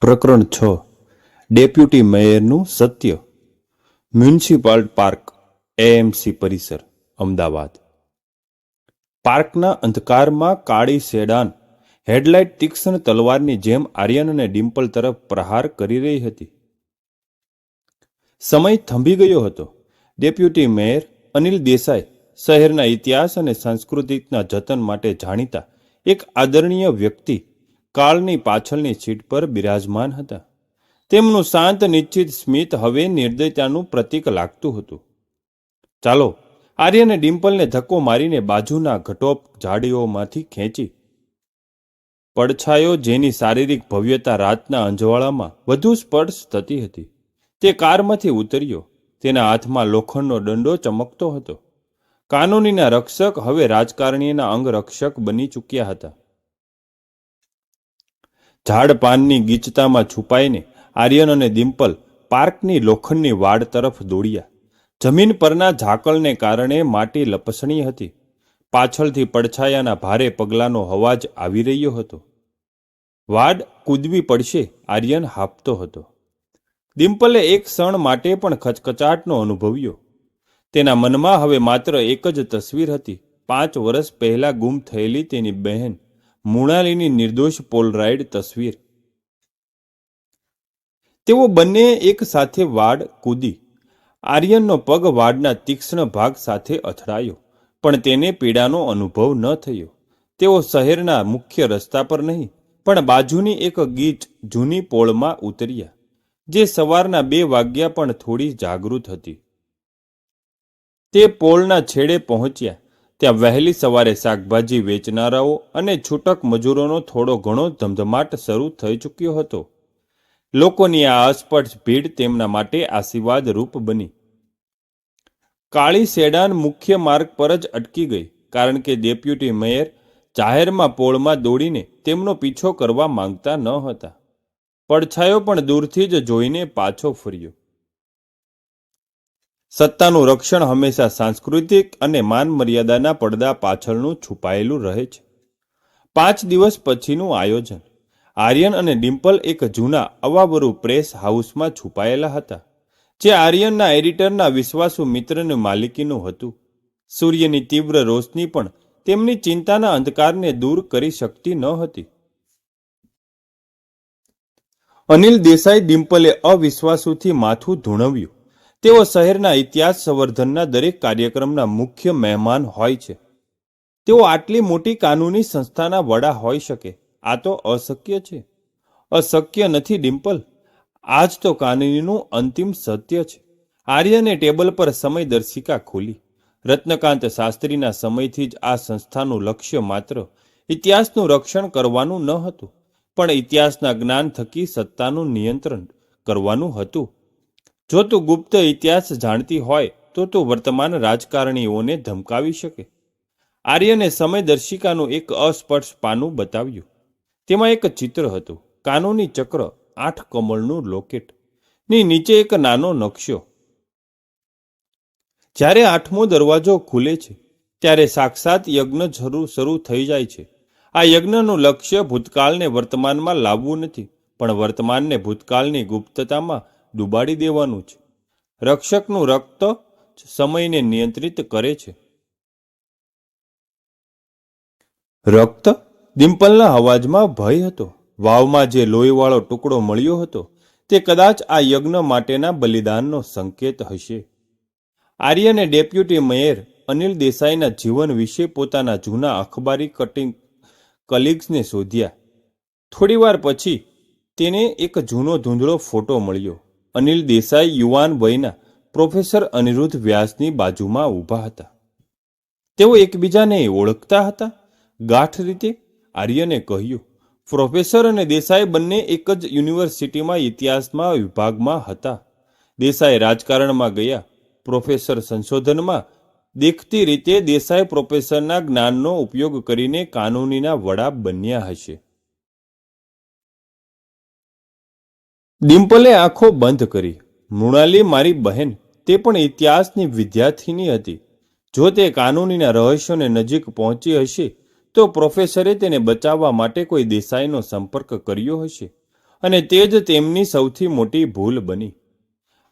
પ્રકરણ છ. ડેપ્યુટી મેયરનું સત્ય. મ્યુનિસિપાલ પાર્ક, એએમસી પરિસર, અમદાવાદ. પાર્કના અંધકારમાં કાળી સેડાન, હેડલાઇટ તીક્ષ્ણ તલવારની જેમ આર્યન અને ડિમ્પલ તરફ પ્રહાર કરી રહી હતી. સમય થંભી ગયો હતો. ડેપ્યુટી મેયર અનિલ દેસાઈ શહેરના ઇતિહાસ અને સાંસ્કૃતિકના જતન માટે જાણીતા એક આદરણીય વ્યક્તિ કાળની પાછળની સીટ પર બિરાજમાન હતા. તેમનું શાંત, નિશ્ચિત સ્મિત હવે નિર્દયતાનું પ્રતીક લાગતું હતું. ચાલો, આર્યને ડિમ્પલને ધક્કો મારીને બાજુના ઘટોપ ઝાડીઓમાંથી ખેંચી. પડછાયો જેની શારીરિક ભવ્યતા રાતના અંજવાળામાં વધુ સ્પર્શ થતી હતી. તે કારમાંથી ઉતર્યો. તેના હાથમાં લોખંડનો દંડો ચમકતો હતો. કાનૂનીના રક્ષક હવે રાજકારણીના અંગરક્ષક બની ચૂક્યા હતા. ઝાડ પાનની ગીચતામાં છુપાઈને આર્યન અને ડિમ્પલ પાર્કની લોખંડની વાડ તરફ દોડ્યા. જમીન પરના ઝાકળને કારણે માટી લપસણી હતી. પાછળથી પડછાયાના ભારે પગલાંનો અવાજ આવી રહ્યો હતો. વાડ કૂદવી પડશે આર્યન હાંફતો હતો. ડિમ્પલે એક ક્ષણ માટે પણ ખચખચાટનો અનુભવ્યો. તેના મનમાં હવે માત્ર એક જ તસવીર હતી. પાંચ વર્ષ પહેલા ગુમ થયેલી તેની બહેન મૃણાલીની નિર્દોષ પોલરાઇડ તસવીર. તેઓ બંને એક સાથે વાડ કૂદી. આર્યનનો પગ વાડના તીક્ષ્ણ ભાગ સાથે અથડાયો, પણ તેને પીડાનો અનુભવ ન થયો. તેઓ શહેરના મુખ્ય રસ્તા પર નહીં, પણ બાજુની એક ગીચ જૂની પોળમાં ઉતર્યા, જે સવારના બે વાગ્યા પણ થોડી જાગૃત હતી. તે પોળના છેડે પહોંચ્યા. ત્યાં વહેલી સવારે શાકભાજી વેચનારાઓ અને છૂટક મજૂરોનો થોડો ઘણો ધમધમાટ શરૂ થઈ ચૂક્યો હતો. લોકોની આ અસ્પષ્ટ ભીડ તેમના માટે આશીર્વાદ રૂપ બની. કાળી સેડાન મુખ્ય માર્ગ પર જ અટકી ગઈ, કારણ કે ડેપ્યુટી મેયર જાહેરમાં પોળમાં દોડીને તેમનો પીછો કરવા માંગતા ન હતા. પડછાયો પણ દૂરથી જ જોઈને પાછો ફર્યો. સત્તાનું રક્ષણ હંમેશા સાંસ્કૃતિક અને માન મર્યાદાના પડદા પાછળનું છુપાયેલું રહે છે. પાંચ દિવસ પછીનું આયોજન. આર્યન અને ડિમ્પલ એક જૂના અવાબરુ પ્રેસ હાઉસમાં છુપાયેલા હતા, જે આર્યનના એડિટરના વિશ્વાસુ મિત્રને માલિકીનું હતું. સૂર્યની તીવ્ર રોશની પણ તેમની ચિંતાના અંધકારને દૂર કરી શકતી ન હતી. અનિલ દેસાઈ ડિમ્પલે અવિશ્વાસુથી માથું ધૂણવ્યું. તેઓ શહેરના ઇતિહાસ સંવર્ધનના દરેક કાર્યક્રમના મુખ્ય મહેમાન હોય છે. તેઓ આટલી મોટી કાનૂની સંસ્થાના વડા હોઈ શકે. આ તો અશક્ય છે. અશક્ય નથી, ડિમ્પલ. આજ તો કાનૂનીનું અંતિમ સત્ય છે. આર્યને ટેબલ પર સમયદર્શિકા ખોલી. રત્નકાંત શાસ્ત્રીના સમયથી જ આ સંસ્થાનું લક્ષ્ય માત્ર ઇતિહાસનું રક્ષણ કરવાનું ન હતું, પણ ઇતિહાસના જ્ઞાન થકી સત્તાનું નિયંત્રણ કરવાનું હતું. જો તું ગુપ્ત ઇતિહાસ જાણતી હોય, તો તું વર્તમાન રાજકારણીઓને ધમકાવી શકે. આર્યને સમયદર્શિકાનું એક અસ્પર્શ પાનું બતાવ્યું. તેમાં એક ચિત્ર હતું, કાનૂની ચક્ર, આઠ કમળનું લોકેટ. ની નીચે એક નાનો નકશો. જ્યારે આઠમો દરવાજો ખુલે છે, ત્યારે સાક્ષાત યજ્ઞ શરૂ શરૂ થઈ જાય છે. આ યજ્ઞનું લક્ષ્ય ભૂતકાળને વર્તમાનમાં લાવવું નથી, પણ વર્તમાનને ભૂતકાળની ગુપ્તતામાં ડૂબાડી દેવાનું છે. રક્ષકનું રક્ત સમયને નિયંત્રિત કરે છે. રક્ત ડિમ્પલના અવાજમાં ભય હતો. વાવમાં જે લોહીવાળો ટુકડો મળ્યો હતો, તે કદાચ આ યજ્ઞ માટેના બલિદાનનો સંકેત હશે. આર્યને ડેપ્યુટી મેયર અનિલ દેસાઈના જીવન વિશે પોતાના જૂના અખબારી કટિંગ કલીગ્સને શોધ્યા. થોડીવાર પછી તેને એક જૂનો ધૂંધળો ફોટો મળ્યો. અનિલ દેસાઈ યુવાન વયના પ્રોફેસર અનિરુદ્ધ વ્યાસની બાજુમાં ઊભા હતા. તેઓ એકબીજાને ઓળખતા હતા. ગાંઠ રીતે આર્યને કહ્યું, પ્રોફેસર અને દેસાઈ બંને એક જ યુનિવર્સિટીમાં ઇતિહાસમાં વિભાગમાં હતા. દેસાઈ રાજકારણમાં ગયા. પ્રોફેસર સંશોધનમાં દેખતી રીતે દેસાઈ પ્રોફેસરના જ્ઞાનનો ઉપયોગ કરીને કાનૂનીના વડા બન્યા હશે. ડિમ્પલે આંખો બંધ કરી. મૃણાલી મારી બહેન, તે પણ ઇતિહાસની વિદ્યાર્થીની હતી. જો તે કાનૂનીના રહસ્યોને નજીક પહોંચી હશે, તો પ્રોફેસરે તેને બચાવવા માટે કોઈ દેસાઈનો સંપર્ક કર્યો હશે. અને તે જ તેમની સૌથી મોટી ભૂલ બની.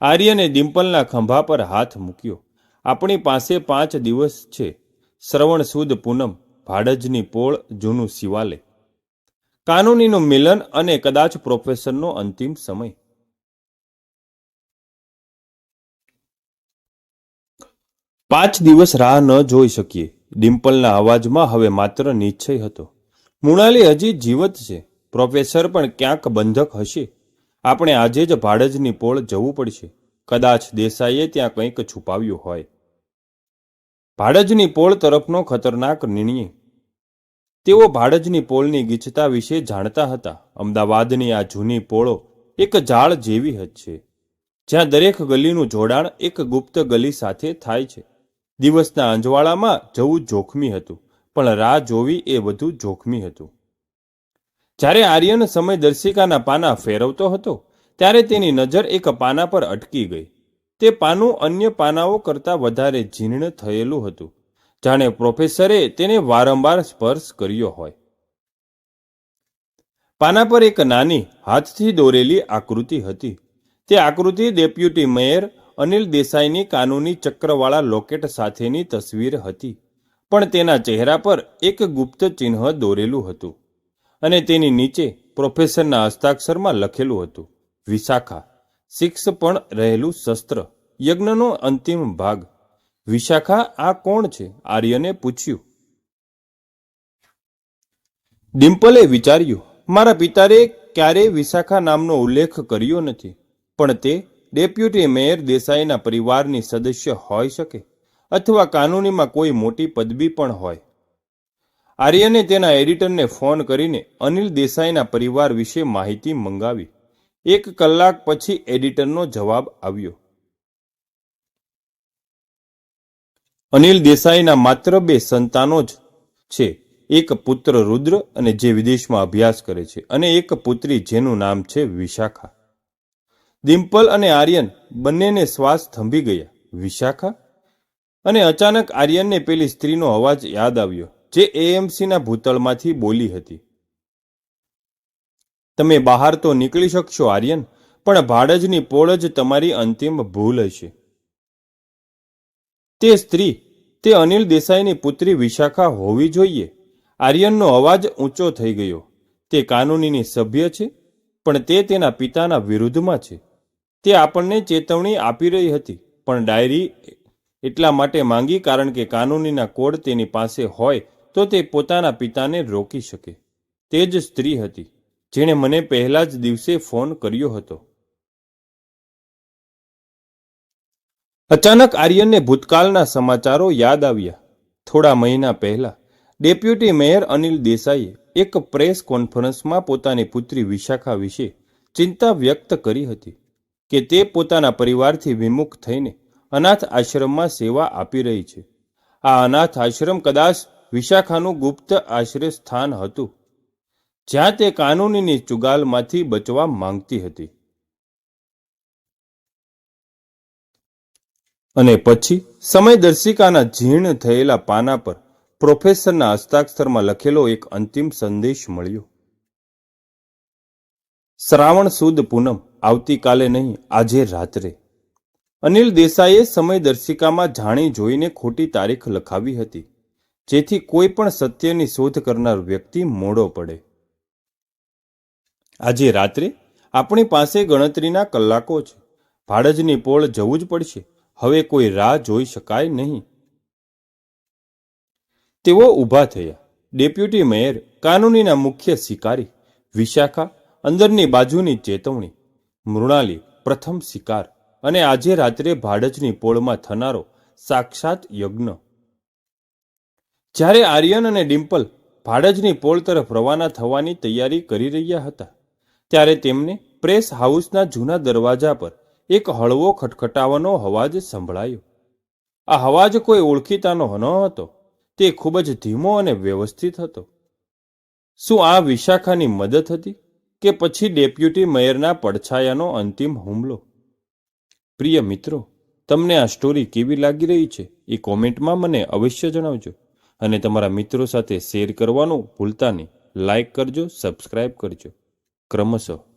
આર્યને ડિમ્પલના ખંભા પર હાથ મૂક્યો. આપણી પાસે પાંચ દિવસ છે. શ્રવણ સુદ પૂનમ, ભાડજની પોળ, જૂનું શિવાલય. કાનૂનીનું મિલન અને કદાચ પ્રોફેસરનો અંતિમ સમય. પાંચ દિવસ રાહ ન જોઈ શકીએ. ડિમ્પલના અવાજમાં હવે માત્ર નિશ્ચય હતો. મૃણાલી હજી જીવત છે. પ્રોફેસર પણ ક્યાંક બંધક હશે. આપણે આજે જ ભાડજની પોળ જવું પડશે. કદાચ દેસાઈએ ત્યાં કંઈક છુપાવ્યું હોય. ભાડજની પોળ તરફનો ખતરનાક નિર્ણય. તેઓ ભાડજની પોળની ગીચતા વિશે જાણતા હતા. અમદાવાદની આ જૂની પોળો એક ઝાડ જેવી જ છે, જ્યાં દરેક ગલીનું જોડાણ એક ગુપ્ત ગલી સાથે થાય છે. દિવસના અંજવાળામાં જવું જોખમી હતું, પણ રાહ જોવી એ વધુ જોખમી હતું. જ્યારે આર્યન સમય દર્શિકાના પાના ફેરવતો હતો, ત્યારે તેની નજર એક પાના પર અટકી ગઈ. તે પાનું અન્ય પાનાઓ કરતાં વધારે જીર્ણ થયેલું હતું. જાણે પ્રોફેસરે તેને વારંવાર સ્પર્શ કર્યો હોય. પાના પર એક નાની, હાથથી દોરેલી આકૃતિ હતી. તે આકૃતિ ડેપ્યુટી મેયર અનિલ દેસાઈની કાનૂની ચક્રવાળા લોકેટ સાથેની તસવીર હતી, પણ તેના ચહેરા પર એક ગુપ્ત ચિહ્ન દોરેલું હતું અને તેની નીચે પ્રોફેસરના હસ્તાક્ષરમાં લખેલું હતું, વિશાખા સિક્સ પણ રહેલું શસ્ત્ર, યજ્ઞનો અંતિમ ભાગ વિશાખા, આ કોણ છે? આર્યને પૂછ્યું. ડિમ્પલે વિચાર્યું, મારા પિતાએ ક્યારેય વિશાખા નામનો ઉલ્લેખ કર્યો નથી, પણ તે ડેપ્યુટી મેયર દેસાઈના પરિવારની સદસ્ય હોઈ શકે અથવા કાનૂનીમાં કોઈ મોટી પદવી પણ હોય. આર્યને તેના એડિટરને ફોન કરીને અનિલ દેસાઈના પરિવાર વિશે માહિતી મંગાવી. એક કલાક પછી એડિટરનો જવાબ આવ્યો. અનિલ દેસાઈના માત્ર બે સંતાનો જ છે. એક પુત્ર રુદ્ર અને જે વિદેશમાં અભ્યાસ કરે છે અને એક પુત્રી જેનું નામ છે વિશાખા. ડિમ્પલ અને આર્યન બંનેને શ્વાસ થંભી ગયા. વિશાખા? અને અચાનક આર્યનને પેલી સ્ત્રીનો અવાજ યાદ આવ્યો, જે એએમસીના ભૂતળમાંથી બોલી હતી. તમે બહાર તો નીકળી શકશો, આર્યન, પણ ભાડજની પોળ જ તમારી અંતિમ ભૂલ હશે. તે સ્ત્રી, તે અનિલ દેસાઈની પુત્રી વિશાખા હોવી જોઈએ. આર્યનનો અવાજ ઊંચો થઈ ગયો. તે કાનૂનીની સભ્ય છે, પણ તે તેના પિતાના વિરુદ્ધમાં છે. તે આપણને ચેતવણી આપી રહી હતી, પણ ડાયરી એટલા માટે માંગી કારણ કે કાનૂનીના કોડ તેની પાસે હોય તો તે પોતાના પિતાને રોકી શકે. તે જ સ્ત્રી હતી, જેણે મને પહેલા જ દિવસે ફોન કર્યો હતો. અચાનક આર્યનને ભૂતકાળના સમાચારો યાદ આવ્યા. થોડા મહિના પહેલા, ડેપ્યુટી મેયર અનિલ દેસાઈએ એક પ્રેસ કોન્ફરન્સમાં પોતાની પુત્રી વિશાખા વિશે ચિંતા વ્યક્ત કરી હતી કે તે પોતાના પરિવારથી વિમુખ થઈને અનાથ આશ્રમમાં સેવા આપી રહી છે. આ અનાથ આશ્રમ કદાચ વિશાખાનું ગુપ્ત આશ્રય સ્થાન હતું, જ્યાં તે કાનૂનીની ચુગાલમાંથી બચવા માંગતી હતી. અને પછી સમયદર્શિકાના જીર્ણ થયેલા પાના પર પ્રોફેસરના હસ્તાક્ષરમાં લખેલો એક અંતિમ સંદેશ મળ્યો. શ્રાવણ સુદ પૂનમ આવતીકાલે નહીં, આજે રાત્રે. અનિલ દેસાઈએ સમયદર્શિકામાં જાણી જોઈને ખોટી તારીખ લખાવી હતી, જેથી કોઈ પણ સત્યની શોધ કરનાર વ્યક્તિ મોડો પડે. આજે રાત્રે આપણી પાસે ગણતરીના કલાકો છે. ભાડજની પોળ જવું જ પડશે. હવે કોઈ રાહ જોઈ શકાય નહીં. તેઓ ઊભા થયા. ડેપ્યુટી મેયર, કાનૂનીના મુખ્ય શિકારી, વિશાખા, અંદરની બાજુની ચેતવણી, મૃણાલી, પ્રથમ શિકાર અને આજે રાત્રે ભાડજની પોળમાં થનારો સાક્ષાત યજ્ઞ. જ્યારે આર્યન અને ડિમ્પલ ભાડજની પોળ તરફ રવાના થવાની તૈયારી કરી રહ્યા હતા, ત્યારે તેમને પ્રેસ હાઉસના જૂના દરવાજા પર એક હળવો ખટખટાવાનો અવાજ સંભળાયો. આ અવાજ કોઈ ઓળખીતાનો ન હતો. તે ખૂબ જ ધીમો અને વ્યવસ્થિત હતો. શું આ વિશાખાની મદદ હતી કે પછી ડેપ્યુટી મેયરના પડછાયાનો અંતિમ હુમલો? પ્રિય મિત્રો, તમને આ સ્ટોરી કેવી લાગી રહી છે એ કોમેન્ટમાં મને અવશ્ય જણાવજો અને તમારા મિત્રો સાથે શેર કરવાનું ભૂલતા નહીં. લાઈક કરજો, સબસ્ક્રાઇબ કરજો. ક્રમશઃ.